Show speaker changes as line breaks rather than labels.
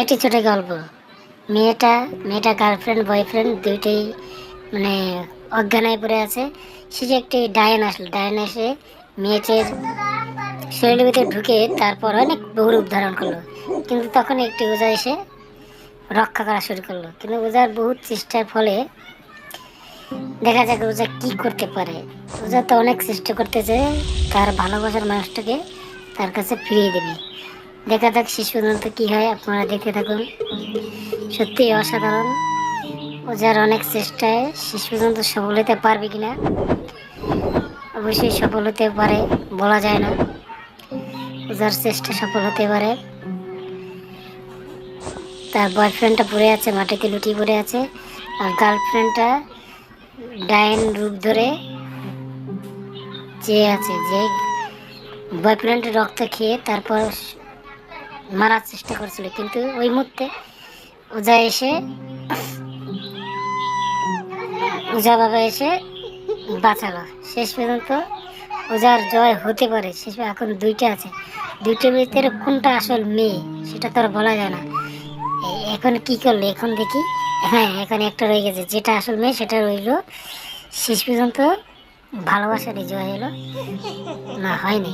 একটি ছোট গল্প। মেয়েটা মেয়েটা গার্লফ্রেন্ড বয়ফ্রেন্ড দুইটাই মানে অজ্ঞানায় পড়ে আছে। সে যে একটি ডায়ন আসলো ডায়ন এসে মেয়েটির শরীরের ভিতরে ঢুকে তারপর অনেক বহুরূপ ধারণ করল। কিন্তু তখন একটি ওজা এসে রক্ষা করা শুরু করল। কিন্তু ওজার বহুত চেষ্টার ফলে দেখা যাক ওজা কি করতে পারে। ওজা তো অনেক চেষ্টা করতেছে, তার ভালোবাসার মানুষটাকে তার কাছে ফিরিয়ে দেবে। দেখা যাক শেষ পর্যন্ত কি হয়, আপনারা দেখতে থাকুন। সত্যি অসাধারণ। ওজার অনেক চেষ্টায় শেষ পর্যন্ত সফল হতে পারবে কিনা, অবশ্যই সফল হতে পারে বলা যায় না। ওজার চেষ্টা সফল হতে পারে। তার বয়ফ্রেন্ডটা পড়ে আছে, মাটিতে লুটিয়ে পড়ে আছে। আর গার্লফ্রেন্ডটা ডাইন রূপ ধরে যে আছে যে বয়ফ্রেন্ডের রক্ত খেয়ে তারপর মারার চেষ্টা করছিল, কিন্তু ওই মুহূর্তে ওজা এসে ওজা বাবা এসে বাঁচালো। শেষ পর্যন্ত ওজার জয় হতে পারে, শেষ এখন দুইটা আছে। দুইটার ভিতরে কোনটা আসল মেয়ে, সেটা তো আর বলা যায় না। এখন কি করল, এখন দেখি। হ্যাঁ এখন একটা রয়ে গেছে, যেটা আসল মেয়ে সেটা রইল। শেষ পর্যন্ত ভালোবাসারই জয় হলো। না, হয়নি।